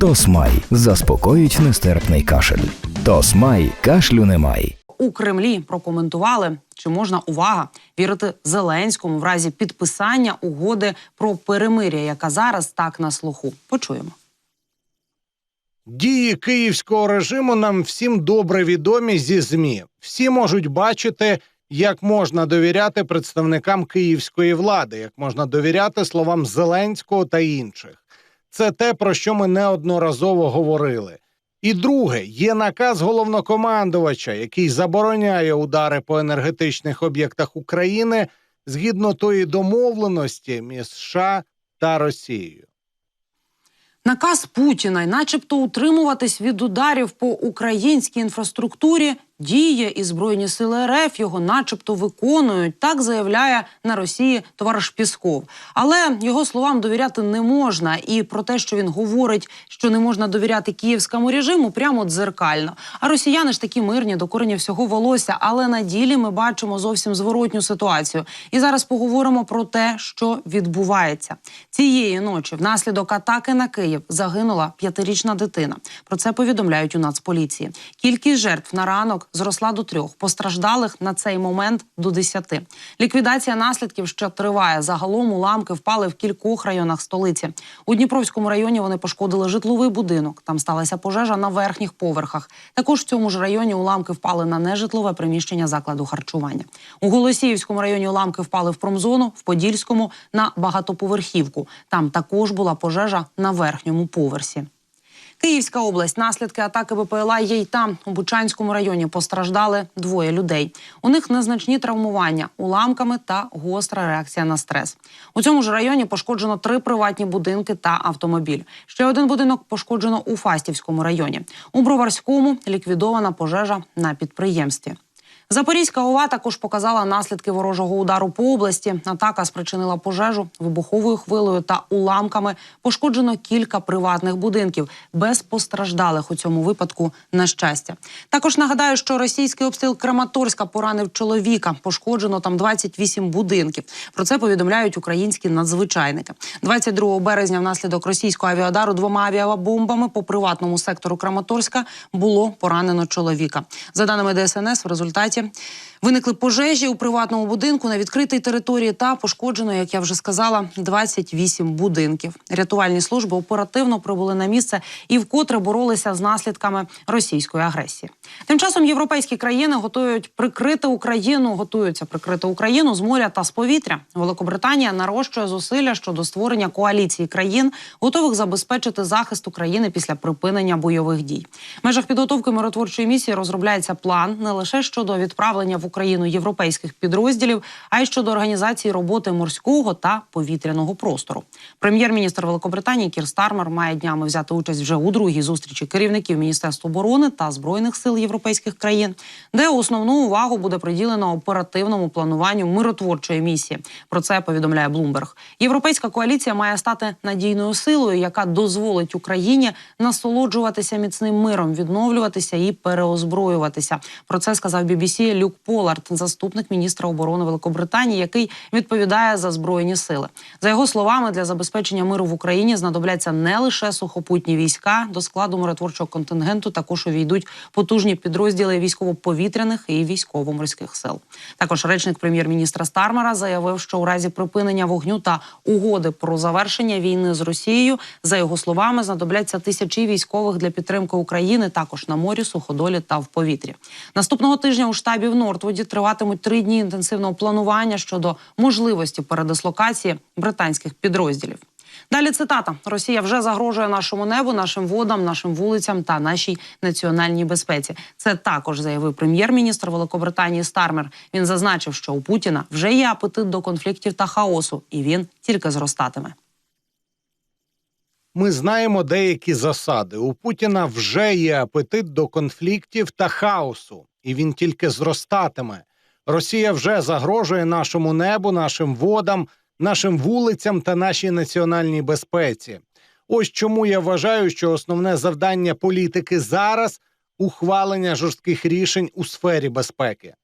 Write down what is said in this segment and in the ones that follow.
Тосмай заспокоїть нестерпний кашель. Тосмай кашлю немає. у Кремлі прокоментували, чи можна увага вірити Зеленському в разі підписання угоди про перемир'я, яка зараз так на слуху. Почуємо. Дії київського режиму нам всім добре відомі зі ЗМІ. Всі можуть бачити, як можна довіряти представникам київської влади, як можна довіряти словам Зеленського та інших. Це те, про що ми неодноразово говорили. І друге, є наказ головнокомандувача, який забороняє удари по енергетичних об'єктах України згідно тої домовленості між США та Росією. Наказ Путіна, начебто утримуватись від ударів по українській інфраструктурі, діє і збройні сили РФ його, начебто, виконують. Так заявляє на Росії товариш Пісков. Але його словам довіряти не можна. І про те, що він говорить, що не можна довіряти київському режиму, прямо дзеркально. А росіяни ж такі мирні до корення всього волосся. Але на ділі ми бачимо зовсім зворотню ситуацію. І зараз поговоримо про те, що відбувається цієї ночі. Внаслідок атаки на Київ загинула п'ятирічна дитина. Про це повідомляють у Нацполіції. Кількість жертв на ранок зросла до трьох. Постраждалих на цей момент до десяти. Ліквідація наслідків ще триває. Загалом уламки впали в кількох районах столиці. У Дніпровському районі вони пошкодили житловий будинок. Там сталася пожежа на верхніх поверхах. Також в цьому ж районі уламки впали на нежитлове приміщення закладу харчування. У Голосіївському районі уламки впали в промзону, в Подільському на багатоповерхівку. Там також була пожежа на верхньому поверсі. Київська область наслідки атаки БПЛА є й там. У Бучанському районі постраждали двоє людей. У них незначні травмування уламками та гостра реакція на стрес. У цьому ж районі пошкоджено три приватні будинки та автомобіль. Ще один будинок пошкоджено у Фастівському районі. У Броварському ліквідована пожежа на підприємстві. Запорізька ОВА також показала наслідки ворожого удару по області. Атака спричинила пожежу вибуховою хвилею та уламками. Пошкоджено кілька приватних будинків без постраждалих у цьому випадку. На щастя, також нагадаю, що російський обстріл Краматорська поранив чоловіка. Пошкоджено там 28 будинків. Про це повідомляють українські надзвичайники. 22 березня, внаслідок російського авіадару двома авіабомбами по приватному сектору Краматорська було поранено чоловіка. За даними ДСНС, в результаті результате виникли пожежі у приватному будинку на відкритій території та пошкоджено, як я вже сказала, 28 будинків. Рятувальні служби оперативно прибули на місце і вкотре боролися з наслідками російської агресії. Тим часом європейські країни готують прикрити Україну, готуються прикрити Україну з моря та з повітря. Великобританія нарощує зусилля щодо створення коаліції країн, готових забезпечити захист України після припинення бойових дій. В межах підготовки миротворчої місії розробляється план не лише щодо відправлення в Україну європейських підрозділів, а й щодо організації роботи морського та повітряного простору. Прем'єр-міністр Великобританії Кір Стармер має днями взяти участь вже у другій зустрічі керівників Міністерства оборони та збройних сил європейських країн, де основну увагу буде приділено оперативному плануванню миротворчої місії. Про це повідомляє Блумберг. Європейська коаліція має стати надійною силою, яка дозволить Україні насолоджуватися міцним миром, відновлюватися і переозброюватися. Про це сказав BBC Люк Полард, заступник міністра оборони Великобританії, який відповідає за збройні сили. За його словами, для забезпечення миру в Україні знадобляться не лише сухопутні війська. До складу миротворчого контингенту також увійдуть потужні підрозділи військово-повітряних і військово-морських сил. Також речник прем'єр-міністра Стармера заявив, що у разі припинення вогню та угоди про завершення війни з Росією, за його словами, знадобляться тисячі військових для підтримки України також на морі, суходолі та в повітрі. Наступного тижня у штабі в Нортвуді триватимуть три дні інтенсивного планування щодо можливості передислокації британських підрозділів. Далі цитата: Росія вже загрожує нашому небу, нашим водам, нашим вулицям та нашій національній безпеці. Це також заявив прем'єр-міністр Великобританії Стармер. Він зазначив, що у Путіна вже є апетит до конфліктів та хаосу, і він тільки зростатиме. Ми знаємо деякі засади. У Путіна вже є апетит до конфліктів та хаосу, і він тільки зростатиме. Росія вже загрожує нашому небу, нашим водам, нашим вулицям та нашій національній безпеці. Ось чому я вважаю, що основне завдання політики зараз ухвалення жорстких рішень у сфері безпеки.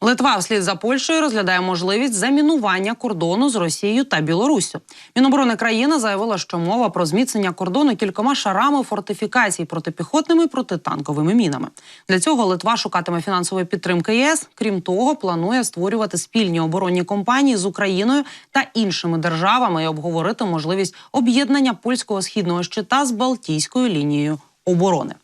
Литва вслід за Польщею розглядає можливість замінування кордону з Росією та Білоруссю. Міноборони країни заявила, що мова про зміцнення кордону кількома шарами фортифікацій протипіхотними і протитанковими мінами. Для цього Литва шукатиме фінансової підтримки ЄС. Крім того, планує створювати спільні оборонні компанії з Україною та іншими державами і обговорити можливість об'єднання польського східного щита з Балтійською лінією оборони.